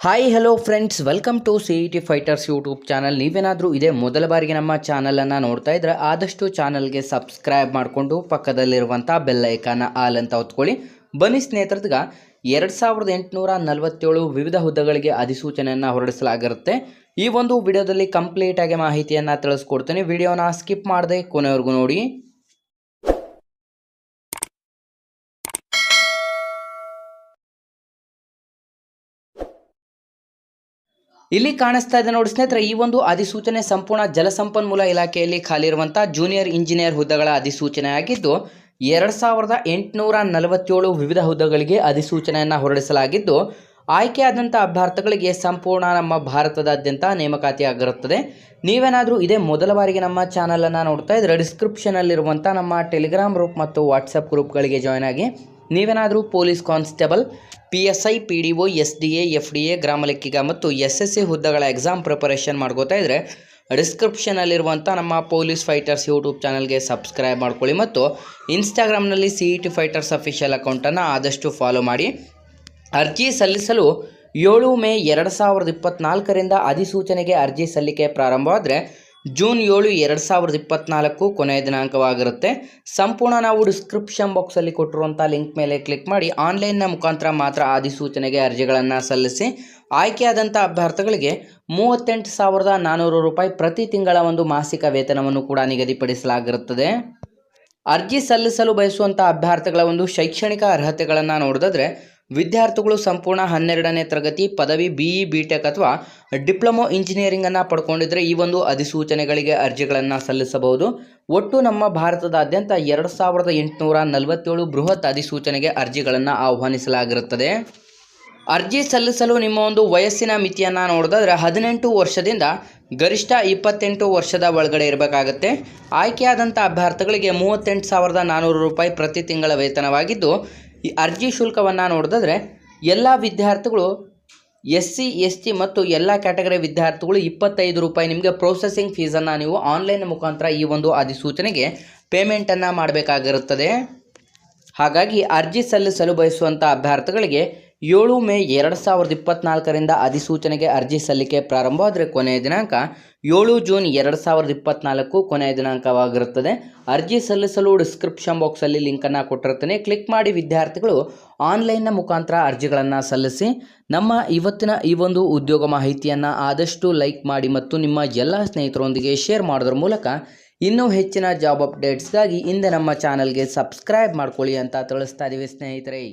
Hi hello friends welcome to C E T fighters YouTube channel ನೀವೇನಾದರೂ ಇದೇ ಮೊದಲ ಬಾರಿಗೆ ನಮ್ಮ ಚಾನಲನ್ನು ನೋಡ್ತಾ ಇದ್ರೆ ಆದಷ್ಟು ಚಾನಲ್ಗೆ ಸಬ್ಸ್ಕ್ರೈಬ್ ಮಾಡಿಕೊಂಡು ಪಕ್ಕದಲ್ಲಿರುವಂಥ ಬೆಲ್ ಐಕಾನ ಆಲ್ ಅಂತ ಹೊತ್ಕೊಳ್ಳಿ. ಬನ್ನಿ ಸ್ನೇಹಿತರದ್ಗ, ಎರಡು ಸಾವಿರದ ಎಂಟುನೂರ ನಲವತ್ತೇಳು ವಿವಿಧ ಹುದ್ದೆಗಳಿಗೆ ಅಧಿಸೂಚನೆಯನ್ನು ಹೊರಡಿಸಲಾಗಿರುತ್ತೆ. ಈ ಒಂದು ವಿಡಿಯೋದಲ್ಲಿ ಕಂಪ್ಲೀಟಾಗಿ ಮಾಹಿತಿಯನ್ನು ತಿಳಿಸ್ಕೊಡ್ತೀನಿ. ವಿಡಿಯೋನ ಸ್ಕಿಪ್ ಮಾಡದೆ ಕೊನೆವರೆಗೂ ನೋಡಿ. ಇಲ್ಲಿ ಕಾಣಿಸ್ತಾ ಇದೆ ನೋಡಿ ಸ್ನೇಹಿತರೆ, ಈ ಒಂದು ಅಧಿಸೂಚನೆ ಸಂಪೂರ್ಣ ಜಲಸಂಪನ್ಮೂಲ ಇಲಾಖೆಯಲ್ಲಿ ಖಾಲಿ ಇರುವಂಥ ಜೂನಿಯರ್ ಇಂಜಿನಿಯರ್ ಹುದ್ದೆಗಳ ಅಧಿಸೂಚನೆ ಆಗಿದ್ದು ಎರಡು ಸಾವಿರದ ಎಂಟುನೂರ ನಲವತ್ತೇಳು ವಿವಿಧ ಹುದ್ದೆಗಳಿಗೆ ಅಧಿಸೂಚನೆಯನ್ನು ಹೊರಡಿಸಲಾಗಿದ್ದು ಆಯ್ಕೆಯಾದಂಥ ಅಭ್ಯರ್ಥಿಗಳಿಗೆ ಸಂಪೂರ್ಣ ನಮ್ಮ ಭಾರತದಾದ್ಯಂತ ನೇಮಕಾತಿ ಆಗಿರುತ್ತದೆ. ನೀವೇನಾದರೂ ಇದೇ ಮೊದಲ ಬಾರಿಗೆ ನಮ್ಮ ಚಾನಲನ್ನು ನೋಡ್ತಾ ಇದ್ರೆ ಡಿಸ್ಕ್ರಿಪ್ಷನಲ್ಲಿರುವಂಥ ನಮ್ಮ ಟೆಲಿಗ್ರಾಮ್ ಗ್ರೂಪ್ ಮತ್ತು ವಾಟ್ಸಪ್ ಗ್ರೂಪ್ಗಳಿಗೆ ಜಾಯ್ನ್ ಆಗಿ ನೀವೇನಾದರೂ police constable P S I P D O S D A F D A ಗ್ರಾಮ ಲೆಕ್ಕಿಗ ಮತ್ತು ಎಸ್ ಎಸ್ ಸಿ ಹುದ್ದೆಗಳ ಎಕ್ಸಾಮ್ ಪ್ರಿಪರೇಷನ್ ಮಾಡ್ಕೋತಾ ಇದ್ದರೆ ಡಿಸ್ಕ್ರಿಪ್ಷನಲ್ಲಿರುವಂಥ ನಮ್ಮ ಪೊಲೀಸ್ ಫೈಟರ್ಸ್ ಯೂಟ್ಯೂಬ್ ಚಾನಲ್ಗೆ ಸಬ್ಸ್ಕ್ರೈಬ್ ಮಾಡ್ಕೊಳ್ಳಿ ಮತ್ತು ಇನ್ಸ್ಟಾಗ್ರಾಮ್ನಲ್ಲಿ C E T fighters official ಅಕೌಂಟನ್ನು ಆದಷ್ಟು ಫಾಲೋ ಮಾಡಿ. ಅರ್ಜಿ ಸಲ್ಲಿಸಲು ಏಳು ಮೇ ಎರಡು ಸಾವಿರದ ಇಪ್ಪತ್ತ್ನಾಲ್ಕರಿಂದ ಅಧಿಸೂಚನೆಗೆ ಅರ್ಜಿ ಸಲ್ಲಿಕೆ ಪ್ರಾರಂಭವಾದರೆ ಜೂನ್ ಏಳು ಎರಡು ಸಾವಿರದ ಇಪ್ಪತ್ನಾಲ್ಕು ಕೊನೆಯ ದಿನಾಂಕವಾಗಿರುತ್ತೆ. ಸಂಪೂರ್ಣ ನಾವು ಡಿಸ್ಕ್ರಿಪ್ಷನ್ ಬಾಕ್ಸಲ್ಲಿ ಕೊಟ್ಟಿರುವಂಥ ಲಿಂಕ್ ಮೇಲೆ ಕ್ಲಿಕ್ ಮಾಡಿ ಆನ್ಲೈನ್ನ ಮುಖಾಂತರ ಮಾತ್ರ ಅಧಿಸೂಚನೆಗೆ ಅರ್ಜಿಗಳನ್ನು ಸಲ್ಲಿಸಿ. ಆಯ್ಕೆಯಾದಂಥ ಅಭ್ಯರ್ಥಿಗಳಿಗೆ ಮೂವತ್ತೆಂಟು ಸಾವಿರದ ನಾನ್ನೂರು ರೂಪಾಯಿ ಪ್ರತಿ ತಿಂಗಳ ಒಂದು ಮಾಸಿಕ ವೇತನವನ್ನು ಕೂಡ ನಿಗದಿಪಡಿಸಲಾಗಿರುತ್ತದೆ. ಅರ್ಜಿ ಸಲ್ಲಿಸಲು ಬಯಸುವಂಥ ಅಭ್ಯರ್ಥಿಗಳ ಒಂದು ಶೈಕ್ಷಣಿಕ ಅರ್ಹತೆಗಳನ್ನು ನೋಡಿದ್ರೆ ವಿದ್ಯಾರ್ಥಿಗಳು ಸಂಪೂರ್ಣ ಹನ್ನೆರಡನೇ ತರಗತಿ ಪದವಿ ಬಿ ಇ ಬಿ ಟೆಕ್ ಅಥವಾ ಡಿಪ್ಲೊಮೊ ಇಂಜಿನಿಯರಿಂಗನ್ನು ಪಡ್ಕೊಂಡಿದ್ರೆ ಈ ಒಂದು ಅಧಿಸೂಚನೆಗಳಿಗೆ ಅರ್ಜಿಗಳನ್ನು ಸಲ್ಲಿಸಬಹುದು. ಒಟ್ಟು ನಮ್ಮ ಭಾರತದಾದ್ಯಂತ ಎರಡು ಸಾವಿರದ ಎಂಟುನೂರ ನಲವತ್ತೇಳು ಬೃಹತ್ ಅಧಿಸೂಚನೆಗೆ ಅರ್ಜಿಗಳನ್ನು ಆಹ್ವಾನಿಸಲಾಗಿರುತ್ತದೆ. ಅರ್ಜಿ ಸಲ್ಲಿಸಲು ನಿಮ್ಮ ಒಂದು ವಯಸ್ಸಿನ ಮಿತಿಯನ್ನು ನೋಡಿದ್ರೆ ಹದಿನೆಂಟು ವರ್ಷದಿಂದ ಗರಿಷ್ಠ ಇಪ್ಪತ್ತೆಂಟು ವರ್ಷದ ಒಳಗಡೆ ಇರಬೇಕಾಗತ್ತೆ. ಆಯ್ಕೆಯಾದಂಥ ಅಭ್ಯರ್ಥಿಗಳಿಗೆ ಮೂವತ್ತೆಂಟು ಸಾವಿರದ ನಾನ್ನೂರು ರೂಪಾಯಿ ಪ್ರತಿ ತಿಂಗಳ ವೇತನವಾಗಿದ್ದು ಈ ಅರ್ಜಿ ಶುಲ್ಕವನ್ನು ನೋಡಿದ್ರೆ ಎಲ್ಲ ವಿದ್ಯಾರ್ಥಿಗಳು ಎಸ್ ಸಿ ಎಸ್ ಟಿ ಮತ್ತು ಎಲ್ಲ ಕ್ಯಾಟಗರಿ ವಿದ್ಯಾರ್ಥಿಗಳು ಇಪ್ಪತ್ತೈದು ರೂಪಾಯಿ ನಿಮಗೆ ಪ್ರೊಸೆಸಿಂಗ್ ಫೀಸನ್ನು ನೀವು ಆನ್ಲೈನ್ ಮುಖಾಂತರ ಈ ಒಂದು ಅಧಿಸೂಚನೆಗೆ ಪೇಮೆಂಟನ್ನು ಮಾಡಬೇಕಾಗಿರುತ್ತದೆ. ಹಾಗಾಗಿ ಅರ್ಜಿ ಸಲ್ಲಿಸಲು ಬಯಸುವಂಥ ಅಭ್ಯರ್ಥಿಗಳಿಗೆ ಏಳು ಮೇ ಎರಡು ಸಾವಿರದ ಇಪ್ಪತ್ನಾಲ್ಕರಿಂದ ಅಧಿಸೂಚನೆಗೆ ಅರ್ಜಿ ಸಲ್ಲಿಕೆ ಪ್ರಾರಂಭವಾದರೆ ಕೊನೆಯ ದಿನಾಂಕ ಏಳು ಜೂನ್ ಎರಡು ಸಾವಿರದ ಇಪ್ಪತ್ನಾಲ್ಕು ಕೊನೆಯ ದಿನಾಂಕವಾಗಿರುತ್ತದೆ. ಅರ್ಜಿ ಸಲ್ಲಿಸಲು ಡಿಸ್ಕ್ರಿಪ್ಷನ್ ಬಾಕ್ಸಲ್ಲಿ ಲಿಂಕನ್ನು ಕೊಟ್ಟಿರ್ತೇನೆ ಕ್ಲಿಕ್ ಮಾಡಿ ವಿದ್ಯಾರ್ಥಿಗಳು ಆನ್ಲೈನ್ನ ಮುಖಾಂತರ ಅರ್ಜಿಗಳನ್ನು ಸಲ್ಲಿಸಿ. ನಮ್ಮ ಇವತ್ತಿನ ಈ ಒಂದು ಉದ್ಯೋಗ ಮಾಹಿತಿಯನ್ನು ಆದಷ್ಟು ಲೈಕ್ ಮಾಡಿ ಮತ್ತು ನಿಮ್ಮ ಎಲ್ಲ ಸ್ನೇಹಿತರೊಂದಿಗೆ ಶೇರ್ ಮಾಡೋದ್ರ ಮೂಲಕ ಇನ್ನೂ ಹೆಚ್ಚಿನ ಜಾಬ್ ಅಪ್ಡೇಟ್ಸ್ಗಾಗಿ ಹಿಂದೆ ನಮ್ಮ ಚಾನಲ್ಗೆ ಸಬ್ಸ್ಕ್ರೈಬ್ ಮಾಡ್ಕೊಳ್ಳಿ ಅಂತ ತಿಳಿಸ್ತಾ ಇದ್ದೀವಿ ಸ್ನೇಹಿತರೆ.